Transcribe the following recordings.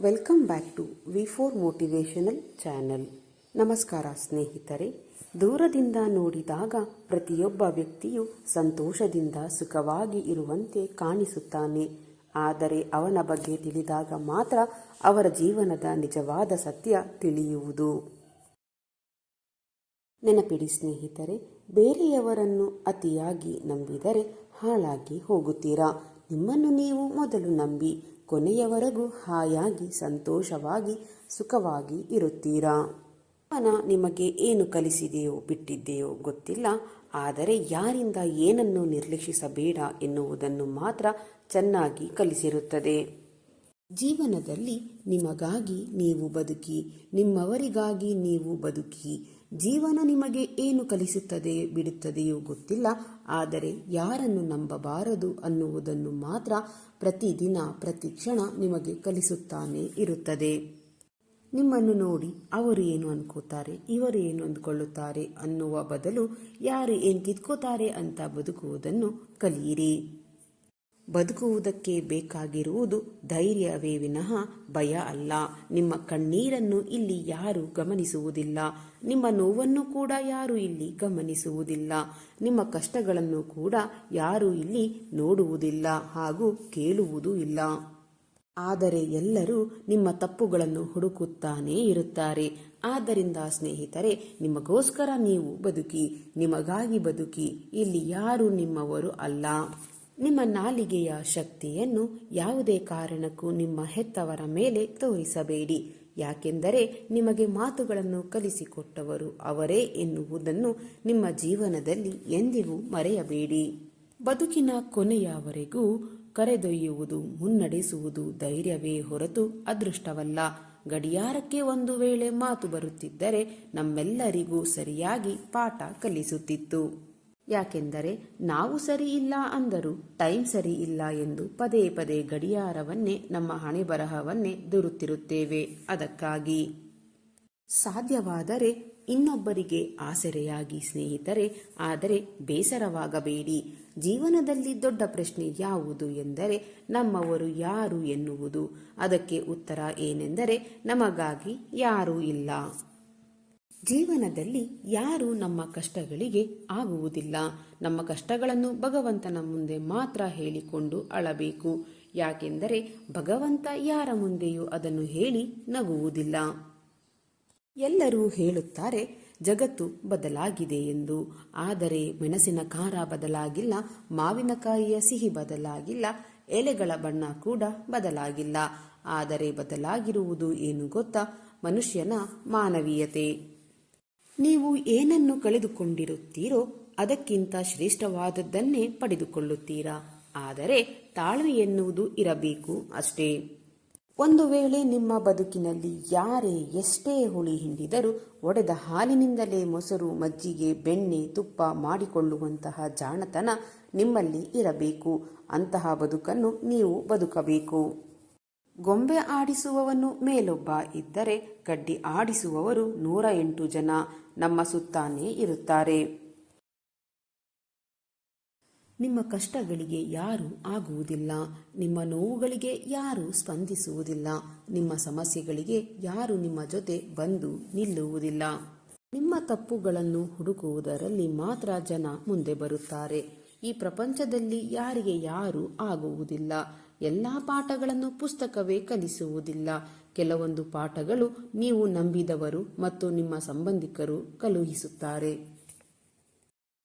Welcome back to V four motivational channel. ನಮಸ್ಕಾರ ಸ್ನೇಹಿತರೆ. ದೂರದಿಂದ ನೋಡಿದಾಗ ಪ್ರತಿಯೊಬ್ಬ ವ್ಯಕ್ತಿಯು ಸಂತೋಷದಿಂದ ಸುಖವಾಗಿ ಇರುವಂತೆ ಕಾಣಿಸುತ್ತಾನೆ. ಆದರೆ ಅವನ ಬಗ್ಗೆ ತಿಳಿದಾಗ ಮಾತ್ರ ಅವರ ಜೀವನದ ನಿಜವಾದ ಸತ್ಯ ತಿಳಿಯುವುದು. ನೆನಪಿಡಿ ಸ್ನೇಹಿತರೆ, ಬೇರೆಯವರನ್ನು ಅತಿಯಾಗಿ ನಂಬಿದರೆ ಹಾಳಾಗಿ ಹೋಗುತ್ತೀರಾ? ನಿಮ್ಮನ್ನು ನೀವು ಮೊದಲು ನಂಬಿ ಕೊನೆಯವರೆಗೂ ಹಾಯಾಗಿ ಸಂತೋಷವಾಗಿ ಸುಖವಾಗಿ ಇರುತ್ತೀರಾ? ಜೀವನ ನಿಮಗೆ ಏನು ಕಲಿಸಿದೆಯೋ ಬಿಟ್ಟಿದೆಯೋ ಗೊತ್ತಿಲ್ಲ, ಆದರೆ ಯಾರಿಂದ ಏನನ್ನು ನಿರ್ಲಕ್ಷಿಸಬೇಡ ಎನ್ನುವುದನ್ನು ಮಾತ್ರ ಚೆನ್ನಾಗಿ ಕಲಿಸಿರುತ್ತದೆ. ಜೀವನದಲ್ಲಿ ನಿಮಗಾಗಿ ನೀವು ಬದುಕಿ, ನಿಮ್ಮವರಿಗಾಗಿ ನೀವು ಬದುಕಿ ಜೀವನ ನಿಮಗೆ ಏನು ಕಲಿಸುತ್ತದೆ ಬಿಡುತ್ತದೆಯೋ ಗೊತ್ತಿಲ್ಲ, ಆದರೆ ಯಾರನ್ನು ನಂಬಬಾರದು ಅನ್ನುವುದನ್ನು ಮಾತ್ರ ಪ್ರತಿದಿನ, ಪ್ರತಿ ಕ್ಷಣ ನಿಮಗೆ ಕಲಿಸುತ್ತಾನೆ ಇರುತ್ತದೆ. ನಿಮ್ಮನ್ನು ನೋಡಿ, ಅವರು ಏನು ಅನ್ಕೋತಾರೆ, ಇವರು ಏನು ಅಂದ್ಕೊಳ್ಳುತ್ತಾರೆ ಅನ್ನುವ ಬದಲು ಯಾರು ಏನು ಕಿತ್ಕೋತಾರೆ ಅಂತ ಬದುಕುವುದನ್ನು ಕಲಿಯಿರಿ. ಬದುಕುವುದಕ್ಕೆ ಬೇಕಾಗಿರುವುದು ಧೈರ್ಯವೇ ವಿನಃ ಭಯ ಅಲ್ಲ. ನಿಮ್ಮ ಕಣ್ಣೀರನ್ನು ಇಲ್ಲಿ ಯಾರು ಗಮನಿಸುವುದಿಲ್ಲ. ನಿಮ್ಮ ನೋವನ್ನು ಕೂಡ ಯಾರು ಇಲ್ಲಿ ಗಮನಿಸುವುದಿಲ್ಲ. ನಿಮ್ಮ ಕಷ್ಟಗಳನ್ನು ಕೂಡ ಯಾರು ಇಲ್ಲಿ ನೋಡುವುದಿಲ್ಲ ಹಾಗೂ ಕೇಳುವುದೂ ಇಲ್ಲ. ಆದರೆ ಎಲ್ಲರೂ ನಿಮ್ಮ ತಪ್ಪುಗಳನ್ನು ಹುಡುಕುತ್ತಾನೇ ಇರುತ್ತಾರೆ. ಆದ್ದರಿಂದ ಸ್ನೇಹಿತರೆ, ನಿಮಗೋಸ್ಕರ ನೀವು ಬದುಕಿ, ನಿಮಗಾಗಿ ಬದುಕಿ, ಇಲ್ಲಿ ಯಾರು ನಿಮ್ಮವರು ಅಲ್ಲ. ನಿಮ್ಮ ನಾಲಿಗೆಯ ಶಕ್ತಿಯನ್ನು ಯಾವುದೇ ಕಾರಣಕ್ಕೂ ನಿಮ್ಮ ಹೆತ್ತವರ ಮೇಲೆ ತೋರಿಸಬೇಡಿ. ಯಾಕೆಂದರೆ ನಿಮಗೆ ಮಾತುಗಳನ್ನು ಕಲಿಸಿಕೊಟ್ಟವರು ಅವರೇ ಎನ್ನುವುದನ್ನು ನಿಮ್ಮ ಜೀವನದಲ್ಲಿ ಎಂದಿಗೂ ಮರೆಯಬೇಡಿ. ಬದುಕಿನ ಕೊನೆಯವರೆಗೂ ಕರೆದೊಯ್ಯುವುದು, ಮುನ್ನಡೆಸುವುದು ಧೈರ್ಯವೇ ಹೊರತು ಅದೃಷ್ಟವಲ್ಲ. ಗಡಿಯಾರಕ್ಕೆ ಒಂದು ವೇಳೆ ಮಾತು ಬರುತ್ತಿದ್ದರೆ ನಮ್ಮೆಲ್ಲರಿಗೂ ಸರಿಯಾಗಿ ಪಾಠ ಕಲಿಸುತ್ತಿತ್ತು. ಯಾಕೆಂದರೆ ನಾವು ಸರಿ ಇಲ್ಲ ಅಂದರೂ ಟೈಮ್ ಸರಿ ಇಲ್ಲ ಎಂದು ಪದೇ ಪದೇ ಗಡಿಯಾರವನ್ನೇ ನಮ್ಮ ಹಣೆ ಬರಹವನ್ನೇ ದೂರುತ್ತಿರುತ್ತೇವೆ. ಅದಕ್ಕಾಗಿ ಸಾಧ್ಯವಾದರೆ ಇನ್ನೊಬ್ಬರಿಗೆ ಆಸರೆಯಾಗಿ ಸ್ನೇಹಿತರೆ, ಆದರೆ ಬೇಸರವಾಗಬೇಡಿ. ಜೀವನದಲ್ಲಿ ದೊಡ್ಡ ಪ್ರಶ್ನೆ ಯಾವುದು ಎಂದರೆ ನಮ್ಮವರು ಯಾರು ಎನ್ನುವುದು. ಅದಕ್ಕೆ ಉತ್ತರ ಏನೆಂದರೆ ನಮಗಾಗಿ ಯಾರೂ ಇಲ್ಲ. ಜೀವನದಲ್ಲಿ ಯಾರು ನಮ್ಮ ಕಷ್ಟಗಳಿಗೆ ಆಗುವುದಿಲ್ಲ. ನಮ್ಮ ಕಷ್ಟಗಳನ್ನು ಭಗವಂತನ ಮುಂದೆ ಮಾತ್ರ ಹೇಳಿಕೊಂಡು ಅಳಬೇಕು. ಯಾಕೆಂದರೆ ಭಗವಂತ ಯಾರ ಮುಂದೆಯೂ ಅದನ್ನು ಹೇಳಿ ನಗುವುದಿಲ್ಲ. ಎಲ್ಲರೂ ಹೇಳುತ್ತಾರೆ, ಜಗತ್ತು ಬದಲಾಗಿದೆ ಎಂದು. ಆದರೆ ಮೆಣಸಿನ ಖಾರ ಬದಲಾಗಿಲ್ಲ ಮಾವಿನಕಾಯಿಯ ಸಿಹಿ ಬದಲಾಗಿಲ್ಲ, ಎಲೆಗಳ ಬಣ್ಣ ಕೂಡ ಬದಲಾಗಿಲ್ಲ. ಆದರೆ ಬದಲಾಗಿರುವುದು ಏನು ಗೊತ್ತಾ? ಮನುಷ್ಯನ ಮಾನವೀಯತೆ. ನೀವು ಏನನ್ನು ಕಳೆದುಕೊಂಡಿರುತ್ತೀರೋ ಅದಕ್ಕಿಂತ ಶ್ರೇಷ್ಠವಾದದ್ದನ್ನೇ ಪಡೆದುಕೊಳ್ಳುತ್ತೀರಾ? ಆದರೆ ತಾಳ್ಮೆ ಎನ್ನುವುದು ಇರಬೇಕು ಅಷ್ಟೇ. ಒಂದು ವೇಳೆ ನಿಮ್ಮ ಬದುಕಿನಲ್ಲಿ ಯಾರೇ ಎಷ್ಟೇ ಹುಳಿ ಹಿಂಡಿದರೂ ಒಡೆದ ಹಾಲಿನಿಂದಲೇ ಮೊಸರು, ಮಜ್ಜಿಗೆ, ಬೆಣ್ಣೆ, ತುಪ್ಪ ಮಾಡಿಕೊಳ್ಳುವಂತಹ ಜಾಣತನ ನಿಮ್ಮಲ್ಲಿ ಇರಬೇಕು. ಅಂತಹ ಬದುಕನ್ನು ನೀವು ಬದುಕಬೇಕು. ಗೊಂಬೆ ಆಡಿಸುವವನು ಮೇಲೊಬ್ಬ ಇದ್ದರೆ ಗಡ್ಡಿ ಆಡಿಸುವವರು ನೂರ ಎಂಟು ಜನ ನಮ್ಮ ಸುತ್ತಾನೇ ಇರುತ್ತಾರೆ. ನಿಮ್ಮ ಕಷ್ಟಗಳಿಗೆ ಯಾರು ಆಗುವುದಿಲ್ಲ, ನಿಮ್ಮ ನೋವುಗಳಿಗೆ ಯಾರು ಸ್ಪಂದಿಸುವುದಿಲ್ಲ, ನಿಮ್ಮ ಸಮಸ್ಯೆಗಳಿಗೆ ಯಾರು ನಿಮ್ಮ ಜೊತೆ ಬಂದು ನಿಲ್ಲುವುದಿಲ್ಲ. ನಿಮ್ಮ ತಪ್ಪುಗಳನ್ನು ಹುಡುಕುವುದರಲ್ಲಿ ಮಾತ್ರ ಜನ ಮುಂದೆ ಬರುತ್ತಾರೆ. ಈ ಪ್ರಪಂಚದಲ್ಲಿ ಯಾರಿಗೆ ಯಾರು ಆಗುವುದಿಲ್ಲ. ಎಲ್ಲ ಪಾಠಗಳನ್ನು ಪುಸ್ತಕವೇ ಕಲಿಸುವುದಿಲ್ಲ. ಕೆಲವೊಂದು ಪಾಠಗಳು ನೀವು ನಂಬಿದವರು ಮತ್ತು ನಿಮ್ಮ ಸಂಬಂಧಿಕರು ಕಲುಹಿಸುತ್ತಾರೆ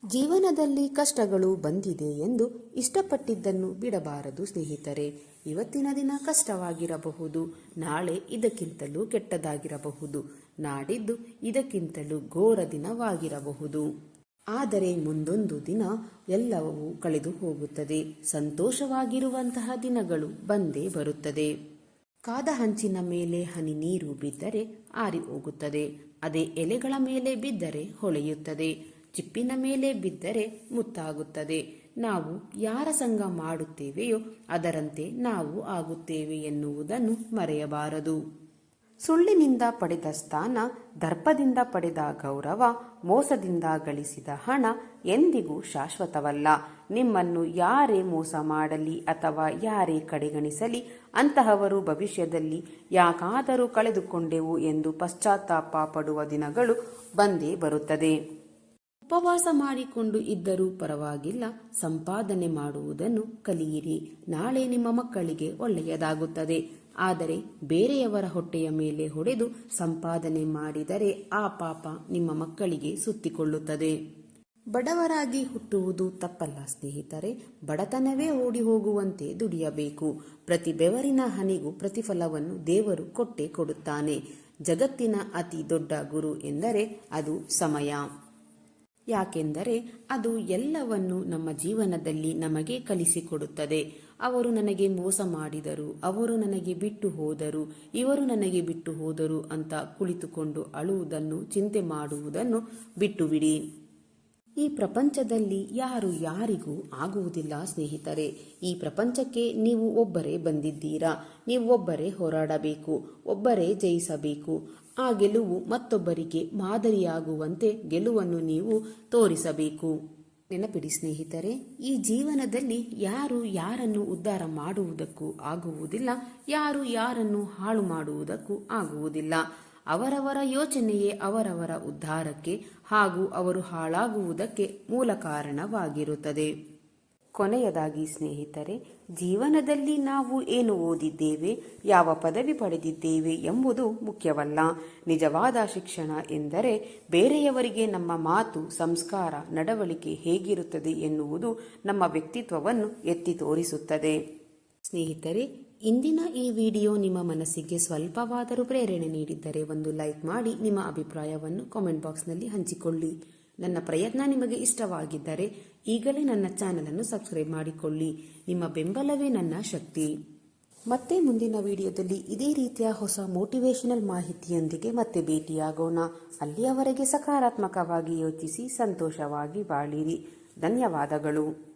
ಜೀವನದಲ್ಲಿ ಕಷ್ಟಗಳು ಬಂದಿದೆ ಎಂದು ಇಷ್ಟಪಟ್ಟಿದ್ದನ್ನು ಬಿಡಬಾರದು ಸ್ನೇಹಿತರೆ. ಇವತ್ತಿನ ದಿನ ಕಷ್ಟವಾಗಿರಬಹುದು. ನಾಳೆ ಇದಕ್ಕಿಂತಲೂ ಕೆಟ್ಟದಾಗಿರಬಹುದು. ನಾಡಿದ್ದು ಇದಕ್ಕಿಂತಲೂ ಘೋರ ದಿನವಾಗಿರಬಹುದು. ಆದರೆ ಮುಂದೊಂದು ದಿನ ಎಲ್ಲವೂ ಕಳೆದು ಹೋಗುತ್ತದೆ. ಸಂತೋಷವಾಗಿರುವಂತಹ ದಿನಗಳು ಬಂದೇ ಬರುತ್ತದೆ. ಕಾದ ಹಂಚಿನ ಮೇಲೆ ಹನಿ ನೀರು ಬಿದ್ದರೆ ಆರಿ ಹೋಗುತ್ತದೆ. ಅದೇ ಎಲೆಗಳ ಮೇಲೆ ಬಿದ್ದರೆ ಹೊಳೆಯುತ್ತದೆ. ಚಿಪ್ಪಿನ ಮೇಲೆ ಬಿದ್ದರೆ ಮುತ್ತಾಗುತ್ತದೆ. ನಾವು ಯಾರ ಸಂಘ ಮಾಡುತ್ತೇವೆಯೋ ಅದರಂತೆ ನಾವು ಆಗುತ್ತೇವೆ ಎನ್ನುವುದನ್ನು ಮರೆಯಬಾರದು. ಸುಳ್ಳಿನಿಂದ ಪಡೆದ ಸ್ಥಾನ, ದರ್ಪದಿಂದ ಪಡೆದ ಗೌರವ, ಮೋಸದಿಂದ ಗಳಿಸಿದ ಹಣ ಎಂದಿಗೂ ಶಾಶ್ವತವಲ್ಲ. ನಿಮ್ಮನ್ನು ಯಾರೇ ಮೋಸ ಮಾಡಲಿ ಅಥವಾ ಯಾರೇ ಕಡೆಗಣಿಸಲಿ, ಅಂತಹವರು ಭವಿಷ್ಯದಲ್ಲಿ ಯಾಕಾದರೂ ಕಳೆದುಕೊಂಡೆವು ಎಂದು ಪಶ್ಚಾತ್ತಾಪ ಪಡುವ ದಿನಗಳು ಬಂದೇ ಬರುತ್ತದೆ. ಉಪವಾಸ ಮಾಡಿಕೊಂಡು ಇದ್ದರೂ ಪರವಾಗಿಲ್ಲ, ಸಂಪಾದನೆ ಮಾಡುವುದನ್ನು ಕಲಿಯಿರಿ. ನಾಳೆ ನಿಮ್ಮ ಮಕ್ಕಳಿಗೆ ಒಳ್ಳೆಯದಾಗುತ್ತದೆ. ಆದರೆ ಬೇರೆಯವರ ಹೊಟ್ಟೆಯ ಮೇಲೆ ಹೊಡೆದು ಸಂಪಾದನೆ ಮಾಡಿದರೆ ಆ ಪಾಪ ನಿಮ್ಮ ಮಕ್ಕಳಿಗೆ ಸುತ್ತಿಕೊಳ್ಳುತ್ತದೆ. ಬಡವರಾಗಿ ಹುಟ್ಟುವುದು ತಪ್ಪಲ್ಲ ಸ್ನೇಹಿತರೆ, ಬಡತನವೇ ಓಡಿ ಹೋಗುವಂತೆ ದುಡಿಯಬೇಕು. ಪ್ರತಿ ಬೆವರಿನ ಹನಿಗೂ ಪ್ರತಿಫಲವನ್ನು ದೇವರು ಕೊಟ್ಟೇ ಕೊಡುತ್ತಾನೆ. ಜಗತ್ತಿನ ಅತಿ ದೊಡ್ಡ ಗುರು ಎಂದರೆ ಅದು ಸಮಯ. ಯಾಕೆಂದರೆ ಅದು ಎಲ್ಲವನ್ನು ನಮ್ಮ ಜೀವನದಲ್ಲಿ ನಮಗೆ ಕಲಿಸಿಕೊಡುತ್ತದೆ. ಅವರು ನನಗೆ ಮೋಸ ಮಾಡಿದರು, ಅವರು ನನಗೆ ಬಿಟ್ಟು ಹೋದರು, ಇವರು ನನಗೆ ಬಿಟ್ಟು ಹೋದರು ಅಂತ ಕುಳಿತುಕೊಂಡು ಅಳುವುದನ್ನು, ಚಿಂತೆ ಮಾಡುವುದನ್ನು ಬಿಟ್ಟು ಬಿಡಿ ಈ ಪ್ರಪಂಚದಲ್ಲಿ ಯಾರು ಯಾರಿಗೂ ಆಗುವುದಿಲ್ಲ ಸ್ನೇಹಿತರೆ, ಈ ಪ್ರಪಂಚಕ್ಕೆ ನೀವು ಒಬ್ಬರೇ ಬಂದಿದ್ದೀರಾ, ನೀವು ಒಬ್ಬರೇ ಹೋರಾಡಬೇಕು, ಒಬ್ಬರೇ ಜಯಿಸಬೇಕು. ಆ ಗೆಲುವು ಮತ್ತೊಬ್ಬರಿಗೆ ಮಾದರಿಯಾಗುವಂತೆ ಗೆಲುವನ್ನು ನೀವು ತೋರಿಸಬೇಕು. ನೆನಪಿಡಿ ಸ್ನೇಹಿತರೆ, ಈ ಜೀವನದಲ್ಲಿ ಯಾರು ಯಾರನ್ನು ಉದ್ಧಾರ ಮಾಡುವುದಕ್ಕೂ ಆಗುವುದಿಲ್ಲ, ಯಾರು ಯಾರನ್ನು ಹಾಳು ಮಾಡುವುದಕ್ಕೂ ಆಗುವುದಿಲ್ಲ. ಅವರವರ ಯೋಚನೆಯೇ ಅವರವರ ಉದ್ಧಾರಕ್ಕೆ ಹಾಗೂ ಅವರು ಹಾಳಾಗುವುದಕ್ಕೆ ಮೂಲ ಕಾರಣವಾಗಿರುತ್ತದೆ. ಕೊನೆಯದಾಗಿ ಸ್ನೇಹಿತರೆ, ಜೀವನದಲ್ಲಿ ನಾವು ಏನು ಓದಿದ್ದೇವೆ, ಯಾವ ಪದವಿ ಪಡೆದಿದ್ದೇವೆ ಎಂಬುದು ಮುಖ್ಯವಲ್ಲ. ನಿಜವಾದ ಶಿಕ್ಷಣ ಎಂದರೆ ಬೇರೆಯವರಿಗೆ ನಮ್ಮ ಮಾತು, ಸಂಸ್ಕಾರ, ನಡವಳಿಕೆ ಹೇಗಿರುತ್ತದೆ ಎನ್ನುವುದು ನಮ್ಮ ವ್ಯಕ್ತಿತ್ವವನ್ನು ಎತ್ತಿ ತೋರಿಸುತ್ತದೆ. ಸ್ನೇಹಿತರೆ, ಇಂದಿನ ಈ ವಿಡಿಯೋ ನಿಮ್ಮ ಮನಸ್ಸಿಗೆ ಸ್ವಲ್ಪವಾದರೂ ಪ್ರೇರಣೆ ನೀಡಿದ್ದರೆ ಒಂದು ಲೈಕ್ ಮಾಡಿ ನಿಮ್ಮ ಅಭಿಪ್ರಾಯವನ್ನು ಕಾಮೆಂಟ್ ಬಾಕ್ಸ್ನಲ್ಲಿ ಹಂಚಿಕೊಳ್ಳಿ. ನನ್ನ ಪ್ರಯತ್ನ ನಿಮಗೆ ಇಷ್ಟವಾಗಿದ್ದರೆ ಈಗಲೇ ನನ್ನ ಚಾನೆಲ್ ಅನ್ನು ಸಬ್ಸ್ಕ್ರೈಬ್ ಮಾಡಿಕೊಳ್ಳಿ. ನಿಮ್ಮ ಬೆಂಬಲವೇ ನನ್ನ ಶಕ್ತಿ. ಮತ್ತೆ ಮುಂದಿನ ವಿಡಿಯೋದಲ್ಲಿ ಇದೇ ರೀತಿಯ ಹೊಸ ಮೋಟಿವೇಶನಲ್ ಮಾಹಿತಿಯೊಂದಿಗೆ ಮತ್ತೆ ಭೇಟಿಯಾಗೋಣ. ಅಲ್ಲಿಯವರೆಗೆ ಸಕಾರಾತ್ಮಕವಾಗಿ ಯೋಚಿಸಿ, ಸಂತೋಷವಾಗಿ ಬಾಳಿರಿ. ಧನ್ಯವಾದಗಳು.